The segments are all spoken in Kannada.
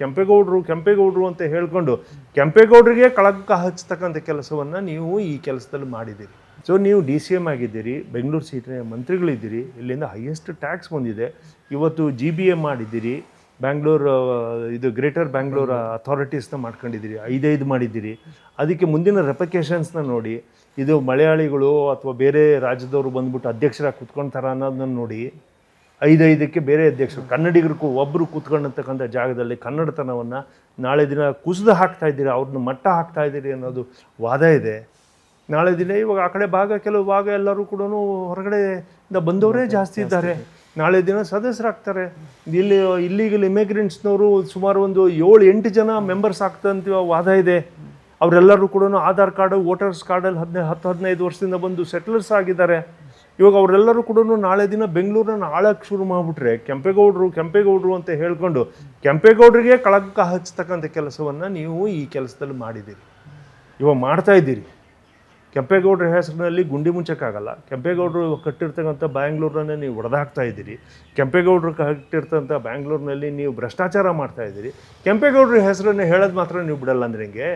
ಕೆಂಪೇಗೌಡರು ಕೆಂಪೇಗೌಡರು ಅಂತ ಹೇಳ್ಕೊಂಡು ಕೆಂಪೇಗೌಡರಿಗೆ ಕಳಂಕ ಹಚ್ಚತಕ್ಕಂಥ ಕೆಲಸವನ್ನು ನೀವು ಈ ಕೆಲಸದಲ್ಲಿ ಮಾಡಿದ್ದೀರಿ. ಸೊ ನೀವು ಡಿ ಸಿ ಎಂ ಆಗಿದ್ದೀರಿ, ಬೆಂಗಳೂರು ಸೀಟಿನ ಮಂತ್ರಿಗಳಿದ್ದೀರಿ, ಇಲ್ಲಿಂದ ಹೈಯೆಸ್ಟ್ ಟ್ಯಾಕ್ಸ್ ಬಂದಿದೆ. ಇವತ್ತು ಜಿ ಬಿ ಎಂ ಮಾಡಿದ್ದೀರಿ ಬ್ಯಾಂಗ್ಳೂರು ಇದು ಗ್ರೇಟರ್ ಬ್ಯಾಂಗ್ಳೂರ್ ಅಥಾರಿಟೀಸ್ನ ಮಾಡ್ಕೊಂಡಿದ್ದೀರಿ, ಐದೈದು ಮಾಡಿದ್ದೀರಿ. ಅದಕ್ಕೆ ಮುಂದಿನ ರೆಪ್ಲಿಕೇಶನ್ಸ್ನ ನೋಡಿ, ಇದು ಮಲಯಾಳಿಗಳು ಅಥವಾ ಬೇರೆ ರಾಜ್ಯದವರು ಬಂದ್ಬಿಟ್ಟು ಅಧ್ಯಕ್ಷರಾಗಿ ಕುತ್ಕೊಳ್ತಾರ ಅನ್ನೋದನ್ನ ನೋಡಿ ಐದೈದಕ್ಕೆ ಬೇರೆ ಅಧ್ಯಕ್ಷರು, ಕನ್ನಡಿಗರಿಗೂ ಒಬ್ಬರು ಕೂತ್ಕೊಂಡಿರ್ತಕ್ಕಂಥ ಜಾಗದಲ್ಲಿ ಕನ್ನಡತನವನ್ನು ನಾಳೆ ದಿನ ಕುಸಿದು ಹಾಕ್ತಾ ಇದ್ದೀರಿ, ಅವ್ರನ್ನ ಮಟ್ಟ ಹಾಕ್ತಾ ಇದ್ದೀರಿ ಅನ್ನೋದು ವಾದ ಇದೆ. ನಾಳೆ ದಿನ ಇವಾಗ ಆ ಕಡೆ ಭಾಗ, ಕೆಲವು ಭಾಗ ಎಲ್ಲರೂ ಕೂಡ ಹೊರಗಡೆಯಿಂದ ಬಂದವರೇ ಜಾಸ್ತಿ ಇದ್ದಾರೆ. ನಾಳೆ ದಿನ ಸದಸ್ಯರಾಗ್ತಾರೆ. ಇಲ್ಲಿ, ಇಲ್ಲಿಗಲ್ ಇಮಿಗ್ರೆಂಟ್ಸ್ನವರು ಸುಮಾರು ಒಂದು ಏಳು ಎಂಟು ಜನ ಮೆಂಬರ್ಸ್ ಆಗ್ತಂತ ವಾದ ಇದೆ. ಅವರೆಲ್ಲರೂ ಕೂಡ ಆಧಾರ್ ಕಾರ್ಡು, ವೋಟರ್ಸ್ ಕಾರ್ಡಲ್ಲಿ ಹದಿನೈದು ಹತ್ತು, ಹದಿನೈದು ವರ್ಷದಿಂದ ಬಂದು ಸೆಟ್ಲರ್ಸ್ ಆಗಿದ್ದಾರೆ. ಇವಾಗ ಅವರೆಲ್ಲರೂ ಕೂಡ ನಾಳೆ ದಿನ ಬೆಂಗಳೂರನ್ನ ಆಳಕ್ಕೆ ಶುರು ಮಾಡಿಬಿಟ್ರೆ ಕೆಂಪೇಗೌಡರು ಕೆಂಪೇಗೌಡರು ಅಂತ ಹೇಳ್ಕೊಂಡು ಕೆಂಪೇಗೌಡರಿಗೆ ಕಳಂಕ ಹಚ್ಚತಕ್ಕಂಥ ಕೆಲಸವನ್ನು ನೀವು ಈ ಕೆಲಸದಲ್ಲಿ ಮಾಡಿದ್ದೀರಿ. ಇವಾಗ ಮಾಡ್ತಾ ಇದ್ದೀರಿ. ಕೆಂಪೇಗೌಡರ ಹೆಸರಿನಲ್ಲಿ ಗುಂಡಿ ಮುಂಚಕ್ಕಾಗಲ್ಲ ಕೆಂಪೇಗೌಡರು ಕಟ್ಟಿರ್ತಕ್ಕಂಥ ಬ್ಯಾಂಗ್ಳೂರನ್ನೇ ನೀವು ಹೊಡೆದಾಕ್ತಾ ಇದ್ದೀರಿ. ಕೆಂಪೇಗೌಡರು ಕಟ್ಟಿರ್ತಕ್ಕಂಥ ಬ್ಯಾಂಗ್ಳೂರಿನಲ್ಲಿ ನೀವು ಭ್ರಷ್ಟಾಚಾರ ಮಾಡ್ತಾ ಇದ್ದೀರಿ. ಕೆಂಪೇಗೌಡರ ಹೆಸರನ್ನು ಹೇಳೋದು ಮಾತ್ರ ನೀವು ಬಿಡಲ್ಲ ಅಂದ್ರೆ ಹಿಂಗೆ?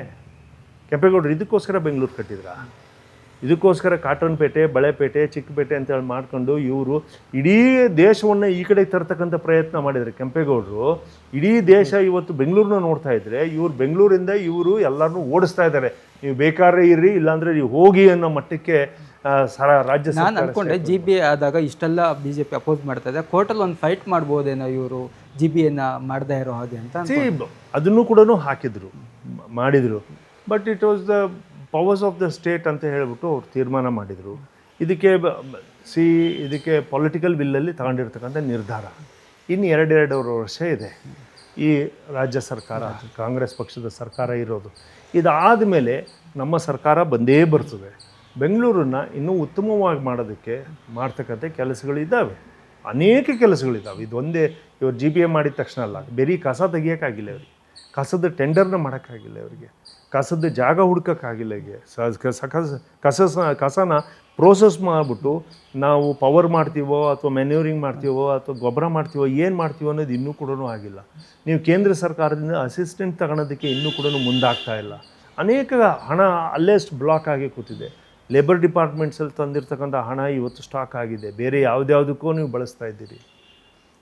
ಕೆಂಪೇಗೌಡರು ಇದಕ್ಕೋಸ್ಕರ ಬೆಂಗಳೂರು ಕಟ್ಟಿದ್ರಾ? ಇದಕ್ಕೋಸ್ಕರ ಕಾಟನ್ ಪೇಟೆ ಬಳೆಪೇಟೆ ಚಿಕ್ಕಪೇಟೆ ಅಂತೇಳಿ ಮಾಡ್ಕೊಂಡು ಇವರು ಇಡೀ ದೇಶವನ್ನು ಈ ಕಡೆ ತರ್ತಕ್ಕಂಥ ಪ್ರಯತ್ನ ಮಾಡಿದ್ದಾರೆ. ಕೆಂಪೇಗೌಡರು ಇಡೀ ದೇಶ ಇವತ್ತು ಬೆಂಗಳೂರನ್ನ ನೋಡ್ತಾ ಇದ್ದರೆ ಇವರು ಬೆಂಗಳೂರಿಂದ ಇವರು ಎಲ್ಲರನ್ನೂ ಓಡಿಸ್ತಾ ಇದ್ದಾರೆ. ನೀವು ಬೇಕಾದ್ರೆ ಇರ್ರಿ ಇಲ್ಲಾಂದರೆ ನೀವು ಹೋಗಿ ಅನ್ನೋ ಮಟ್ಟಕ್ಕೆ ಆ, ಸರ ರಾಜ್ಯ ನಾನು ಅಂದ್ಕೊಂಡೆ ಅನ್ಕೊಂಡೆ ಜಿ ಬಿ ಆದಾಗ ಇಷ್ಟೆಲ್ಲ ಬಿ ಜೆ ಪಿ ಅಪೋಸ್ ಮಾಡ್ತಾ ಇದೆ ಕೋರ್ಟಲ್ಲಿ ಒಂದು ಫೈಟ್ ಮಾಡ್ಬೋದೇನೋ ಇವರು ಜಿ ಬಿ ಎನ್ನ ಮಾಡದೇ ಇರೋ ಹಾಗೆ ಅಂತ ಅದನ್ನು ಕೂಡ ಹಾಕಿದ್ರು ಮಾಡಿದರು ಮಾಡಿದ್ರು. But it was the powers of the state ಅಂತ ಹೇಳಿಬಿಟ್ಟು ಅವ್ರು ತೀರ್ಮಾನ ಮಾಡಿದರು. ಇದಕ್ಕೆ ಸಿ, ಇದಕ್ಕೆ ಪೊಲಿಟಿಕಲ್ ಬಿಲ್ಲಲ್ಲಿ ತಗೊಂಡಿರ್ತಕ್ಕಂಥ ನಿರ್ಧಾರ. ಇನ್ನು ಎರಡೆರಡೂವರೆ ವರ್ಷ ಇದೆ. ಈ ರಾಜ್ಯ ಸರ್ಕಾರ, ಕಾಂಗ್ರೆಸ್ ಪಕ್ಷದ ಸರ್ಕಾರ ಇರೋದು. ಇದಾದ ಮೇಲೆ ನಮ್ಮ ಸರ್ಕಾರ ಬಂದೇ ಬರ್ತದೆ. ಬೆಂಗಳೂರನ್ನ ಇನ್ನೂ ಉತ್ತಮವಾಗಿ ಮಾಡೋದಕ್ಕೆ ಮಾಡ್ತಕ್ಕಂಥ ಕೆಲಸಗಳಿದ್ದಾವೆ ಅನೇಕ ಕೆಲಸಗಳಿದ್ದಾವೆ. ಇದೊಂದೇ, ಇವ್ರು ಜಿ ಪಿ ಎ ಮಾಡಿದ ತಕ್ಷಣ ಅಲ್ಲ, ಬರೀ ಕಸ ತೆಗಿಯೋಕ್ಕಾಗಿಲ್ಲ ಇವ್ರಿಗೆ. ಕಸದ ಟೆಂಡರ್ನ ಮಾಡೋಕ್ಕಾಗಿಲ್ಲ ಅವರಿಗೆ ಕಸದ ಜಾಗ ಹುಡ್ಕೋಕ್ಕಾಗಿಲ್ಲ ಈಗ ಕಸ ಕಸ ಕಸನ ಪ್ರೋಸೆಸ್ ಮಾಡಿಬಿಟ್ಟು ನಾವು ಪವರ್ ಮಾಡ್ತೀವೋ ಅಥವಾ ಮೆನ್ಯೂರಿಂಗ್ ಮಾಡ್ತೀವೋ ಅಥವಾ ಗೊಬ್ಬರ ಮಾಡ್ತೀವೋ ಏನು ಮಾಡ್ತೀವೋ ಅನ್ನೋದು ಇನ್ನೂ ಕೂಡ ಆಗಿಲ್ಲ. ನೀವು ಕೇಂದ್ರ ಸರ್ಕಾರದಿಂದ ಅಸಿಸ್ಟೆಂಟ್ ತಗೊಳೋದಕ್ಕೆ ಇನ್ನೂ ಕೂಡ ಮುಂದಾಗ್ತಾ ಇಲ್ಲ. ಅನೇಕ ಹಣ ಅಲ್ಲೇ ಬ್ಲಾಕ್ ಆಗಿ ಕೂತಿದೆ. ಲೇಬರ್ ಡಿಪಾರ್ಟ್ಮೆಂಟ್ಸಲ್ಲಿ ತಂದಿರ್ತಕ್ಕಂಥ ಹಣ ಇವತ್ತು ಸ್ಟಾಕ್ ಆಗಿದೆ. ಬೇರೆ ಯಾವುದ್ಯಾವುದಕ್ಕೂ ನೀವು ಬಳಸ್ತಾ ಇದ್ದೀರಿ.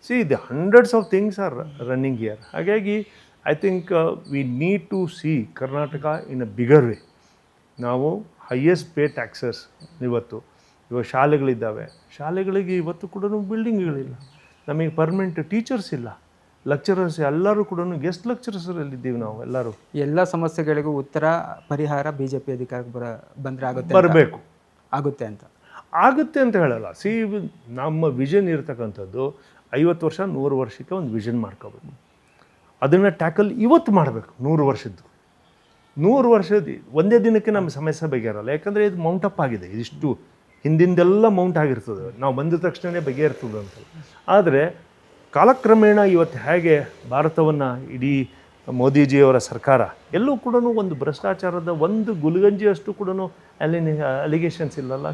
ಸಿ ಇದು hundreds of things are running year ಹಾಗಾಗಿ I think we need to see Karnataka in a bigger way ನಾವು ಹೈಯೆಸ್ಟ್ ಪೇ ಟ್ಯಾಕ್ಸಸ್ ಇವತ್ತು. ಇವಾಗ ಶಾಲೆಗಳಿದ್ದಾವೆ. ಶಾಲೆಗಳಿಗೆ ಇವತ್ತು ಕೂಡ ಬಿಲ್ಡಿಂಗ್ಗಳಿಲ್ಲ ನಮಗೆ ಪರ್ಮನೆಂಟ್ ಟೀಚರ್ಸ್ ಇಲ್ಲ. ಲೆಕ್ಚರರ್ಸ್ ಎಲ್ಲರೂ ಕೂಡ ಗೆಸ್ಟ್ ಲೆಕ್ಚರರ್ಸಲ್ಲಿದ್ದೀವಿ ನಾವು ಎಲ್ಲರೂ. ಎಲ್ಲ ಸಮಸ್ಯೆಗಳಿಗೂ ಉತ್ತರ ಪರಿಹಾರ ಬಿ ಜೆ ಪಿ ಅಧಿಕಾರಕ್ಕೆ ಬರ ಬಂದರೆ ಆಗುತ್ತೆ ಬರಬೇಕು. ಆಗುತ್ತೆ ಅಂತ. ಆಗುತ್ತೆ ಅಂತ ಹೇಳಲ್ಲ. ಸಿ ನಮ್ಮ ವಿಷನ್ ಇರತಕ್ಕಂಥದ್ದು ಐವತ್ತು ವರ್ಷ ನೂರು ವರ್ಷಕ್ಕೆ ಒಂದು ವಿಷನ್ ಮಾಡ್ಕೋಬೇಕು. ಅದನ್ನು ಟ್ಯಾಕಲ್ ಇವತ್ತು ಮಾಡಬೇಕು, ನೂರು ವರ್ಷದ್ದು. ನೂರು ವರ್ಷದ ಒಂದೇ ದಿನಕ್ಕೆ ನಮ್ಮ ಸಮಸ್ಯೆ ಬಗೆಹರಲ್ಲ ಯಾಕಂದರೆ ಇದು ಮೌಂಟ್ ಅಪ್ ಆಗಿದೆ. ಇದಿಷ್ಟು ಹಿಂದಿಂದೆಲ್ಲ ಮೌಂಟ್ ಆಗಿರ್ತದೆ. ನಾವು ಬಂದ ತಕ್ಷಣವೇ ಬಗೆಹರ್ತದೆ ಅಂತ. ಆದರೆ ಕಾಲಕ್ರಮೇಣ ಇವತ್ತು ಹೇಗೆ ಭಾರತವನ್ನು ಇಡೀ ಮೋದಿಜಿಯವರ ಸರ್ಕಾರ, ಎಲ್ಲೂ ಕೂಡ ಒಂದು ಭ್ರಷ್ಟಾಚಾರದ ಒಂದು ಗುಲ್ಗಂಜಿಯಷ್ಟು ಕೂಡ ಅಲ್ಲಿನ ಅಲಿಗೇಷನ್ಸ್ ಇಲ್ಲಲ್ಲ.